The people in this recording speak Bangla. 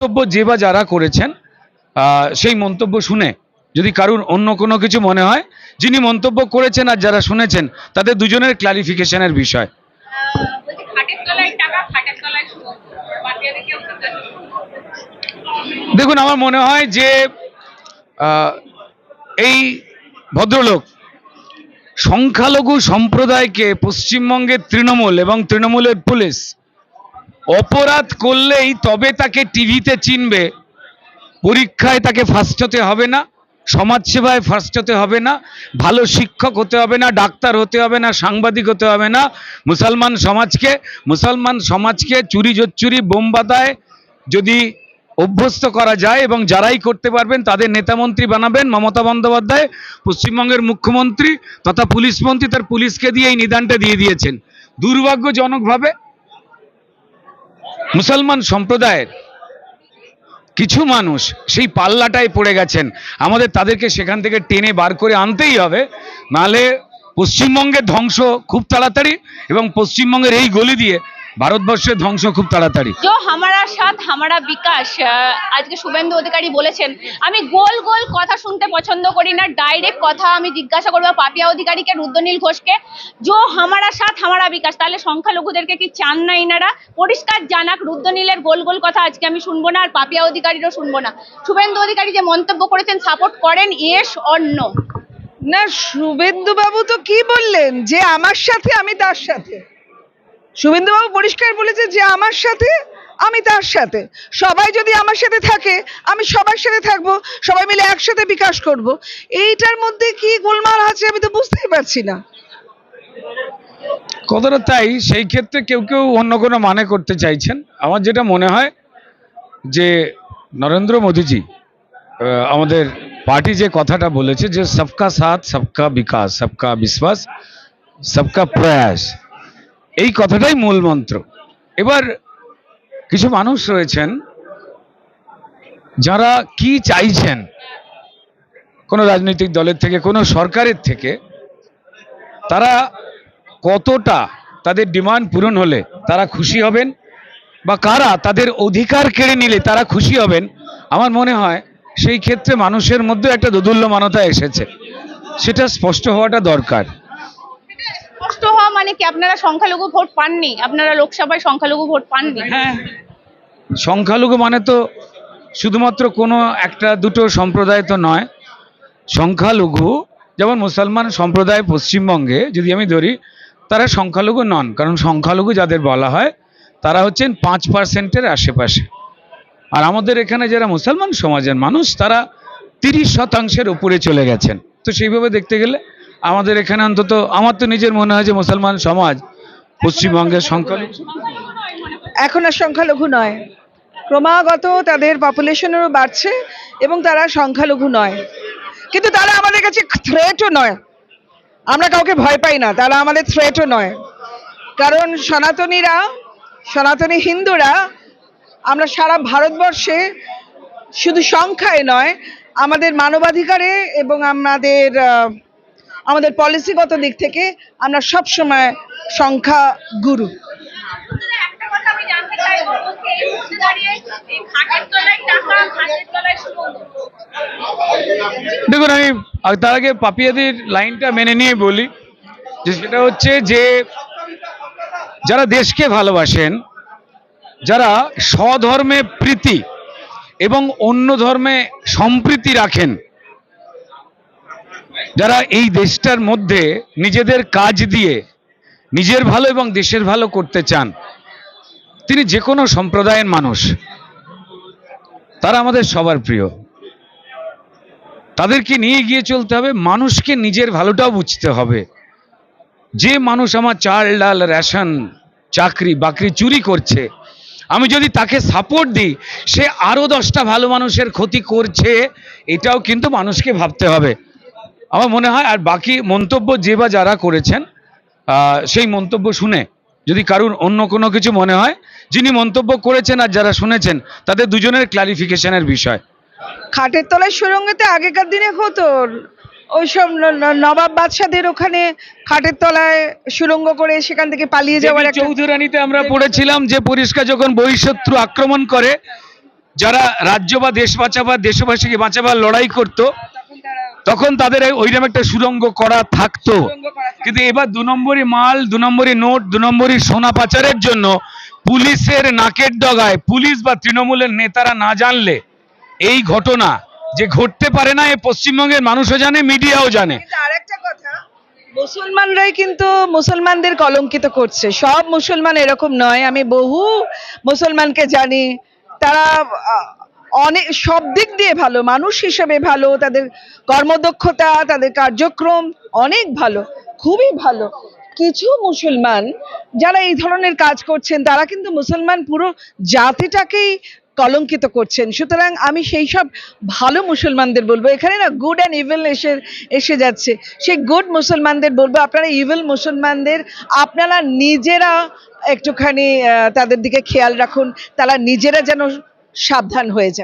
মন্তব্য যে বা যারা করেছেন সেই মন্তব্য শুনে যদি কারুর অন্য কোনো কিছু মনে হয়, যিনি মন্তব্য করেছেন আর যারা শুনেছেন, তাদের দুজনের ক্লারিফিকেশনের বিষয়। দেখুন, আমার মনে হয় যে এই ভদ্রলোক সংখ্যালঘু সম্প্রদায়কে পশ্চিমবঙ্গের তৃণমূল এবং তৃণমূলের পুলিশ অপরাধ করলেই তবে তাকে টিভিতে চিনবে। পরীক্ষায় তাকে ফার্স্ট হতে হবে না, সমাজসেবায় ফার্স্ট হতে হবে না, ভালো শিক্ষক হতে হবে না, ডাক্তার হতে হবে না, সাংবাদিক হতে হবে না। মুসলমান সমাজকে মুসলমান সমাজকে চুরি জচ্চুরি বোমবাদায় যদি অভ্যস্ত করা যায় এবং যারাই করতে পারবেন, তাদের নেতামন্ত্রী বানাবেন মমতা বন্দ্যোপাধ্যায়, পশ্চিমবঙ্গের মুখ্যমন্ত্রী তথা পুলিশ মন্ত্রী তার পুলিশকে দিয়ে এই নিদানটা দিয়ে দিয়েছেন। দুর্ভাগ্যজনকভাবে মুসলমান সম্প্রদায়ের কিছু মানুষ সেই পাল্লাটায় পড়ে গেছেন। আমাদের তাদেরকে সেখান থেকে টেনে বার করে আনতেই হবে নাহলে পশ্চিমবঙ্গের ধ্বংস খুব তাড়াতাড়ি এবং পশ্চিমবঙ্গের এই গলি দিয়ে ভারতবর্ষের ধ্বংস খুব তাড়াতাড়ি जो हमारा साथ हमारा বিকাশ আহ, আজকে শুভেন্দু অধিকারী বলেছেন আমি গোল গোল কথা শুনতে পছন্দ করি না ডাইরেক্ট কথা আমি জিজ্ঞাসা করবো পাপিয়া অধিকারীকে রুদ্রনীল ঘোষকে জো হামারা সাথ হামারা বিকাশ তাহলে সংখ্যালঘুদেরকে কি চান না ইনারা পরিষ্কার জানাক রুদ্রনীলের গোল গোল কথা আজকে আমি শুনবো না আর পাপিয়া অধিকারীরও শুনবো না শুভেন্দু অধিকারী যে মন্তব্য করেছেন সাপোর্ট করেন ইয়েস অর নো না শুভেন্দু বাবু তো কি বললেন যে আমার সাথে আমি তার সাথে শুভেন্দু বাবু পরিষ্কার বলেছে যে আমার সাথে, আমি তার সাথে। সবাই যদি আমার সাথে থাকে, আমি সবার সাথে থাকব, সবাই মিলে একসাথে বিকাশ করব। এইটার মধ্যে কি গোলমাল আছে আমি তো বুঝতেই পারছি না। কতটা তাই, সেই ক্ষেত্রে কেউ কেউ অন্য কোনো মানে করতে চাইছেন। আমার যেটা মনে হয় যে নরেন্দ্র মোদীজি আমাদের পার্টি যে কথাটা বলেছে যে, সবকা সাথ, সবকা বিকাশ, সবকা বিশ্বাস, সবকা প্রয়াস। এই কথাটাই মূল মন্ত্র। এবার কিছু মানুষ রয়েছেন যারা কি চাইছেন কোনো রাজনৈতিক দলের থেকে, কোনো সরকারের থেকে, তারা কতটা তাদের ডিমান্ড পূরণ হলে তারা খুশি হবেন বা কারা তাদের অধিকার কেড়ে নিলে তারা খুশি হবেন, আমার মনে হয় সেই ক্ষেত্রে মানুষের মধ্যে একটা দোদুল্যমানতা এসেছে। সেটা স্পষ্ট হওয়াটা দরকার। মানে কি আপনারা সংখ্যালঘু ভোট পাননি? আপনারা লোকসভায় সংখ্যালঘু ভোট পাননি? হ্যাঁ। সংখ্যালঘু মানে তো শুধুমাত্র কোনো একটা, দুটো সম্প্রদায় তো নয়। সংখ্যালঘু, যেমন মুসলমান সম্প্রদায় পশ্চিমবঙ্গে, যদি আমি ধরি, তারা সংখ্যালঘু নন। কারণ সংখ্যালঘু যাদের বলা হয়, তারা হচ্ছেন পাঁচ পার্সেন্টের আশেপাশে। আর আমাদের এখানে যারা মুসলমান সমাজের মানুষ, তারা তিরিশ শতাংশের উপরে চলে গেছেন। তো সেইভাবে দেখতে গেলে আমাদের এখানে অন্তত, আমার তো নিজের মনে হয় যে মুসলমান সমাজ পশ্চিমবঙ্গের সংখ্যালঘু। এখন আর সংখ্যালঘু নয়। ক্রমাগত তাদের পপুলেশনেরও বাড়ছে এবং তারা সংখ্যালঘু নয়। কিন্তু তারা আমাদের কাছে থ্রেটও নয়। আমরা কাউকে ভয় পাই না, তারা আমাদের থ্রেটও নয়। কারণ সনাতনীরা, সনাতনী হিন্দুরা, আমরা সারা ভারতবর্ষে শুধু সংখ্যায় নয়, আমাদের মানবাধিকারে এবং আমাদের আমাদের পলিসিগত দিক থেকে আমরা সব সময় সংখ্যা গুরু। দেখুন, আমি তার আগে পাপিয়াদের লাইনটা মেনে নিয়ে বলি, যে সেটা হচ্ছে যে, যারা দেশকে ভালোবাসেন, যারা স্বধর্মে প্রীতি এবং অন্য ধর্মে সম্প্রীতি রাখেন যারা এই দেশটার মধ্যে নিজেদের কাজ দিয়ে নিজের ভালো এবং দেশের ভালো করতে চান, তিনি যে কোনো সম্প্রদায়ের মানুষ, তারা আমাদের সবার প্রিয়। তাদেরকে নিয়ে গিয়ে চলতে হবে, মানুষকে নিজের ভালোটাও বুঝতে হবে। যে মানুষ আমার চাল, ডাল, রেশন, চাকরি, বাকরি চুরি করছে, আমি যদি তাকে সাপোর্ট দিই, সে আরও দশটা ভালো মানুষের ক্ষতি করছে, এটাও কিন্তু মানুষকে ভাবতে হবে। আমার মনে হয় আর বাকি মন্তব্য যে বা যারা করেছেন সেই মন্তব্য শুনে যদি কারুর অন্য কোনো কিছু মনে হয় যিনি মন্তব্য করেছেন আর যারা শুনেছেন তাদের দুজনের ক্লারিফিকেশনের বিষয়। খাটের তলায় সুরঙ্গতে আগেকার দিনে হতো। ওইসব ন- ন- নবাব বাদশাদের ওখানে খাটের তলায় সুরঙ্গ করে সেখান থেকে পালিয়ে যাওয়ার চৌধুরানীতে আমরা পড়েছিলাম যে পরিষ্কার যখন বহিঃশত্রু আক্রমণ করে যারা রাজ্য বা দেশ বাঁচাবার দেশবাসীকে বাঁচাবার লড়াই করত তখন তাদের ওইরকম একটা সুরঙ্গ করা থাকতো। কিন্তু এবার দু নম্বরই মাল দু নম্বরই নোট দু নম্বরই সোনা পাচারের জন্য পুলিশের নাকের ডগায় পুলিশ বা তৃণমূলের নেতারা না জানলে এই ঘটনা যে ঘটতে পারে না এ পশ্চিমবঙ্গের মানুষও জানে মিডিয়াও জানে। মুসলমানরাই কিন্তু মুসলমানদের কলঙ্কিত করছে। সব মুসলমান এরকম নয়। আমি বহু মুসলমানকে জানি তারা অনেক সব দিক দিয়ে ভালো, মানুষ হিসেবে ভালো, তাদের কর্মদক্ষতা, তাদের কার্যক্রম অনেক ভালো, খুবই ভালো। কিছু মুসলমান যারা এই ধরনের কাজ করছেন, তারা কিন্তু মুসলমান পুরো জাতিটাকেই কলঙ্কিত করছেন। সুতরাং আমি সেই সব ভালো মুসলমানদের বলব, এখানে না গুড অ্যান্ড ইভিল এসে এসে যাচ্ছে। সেই গুড মুসলমানদের বলব, আপনারা ইভিল মুসলমানদের, আপনারা নিজেরা একটুখানি তাদের দিকে খেয়াল রাখুন, তারা নিজেরা যেন সাবধান হয়ে যায়।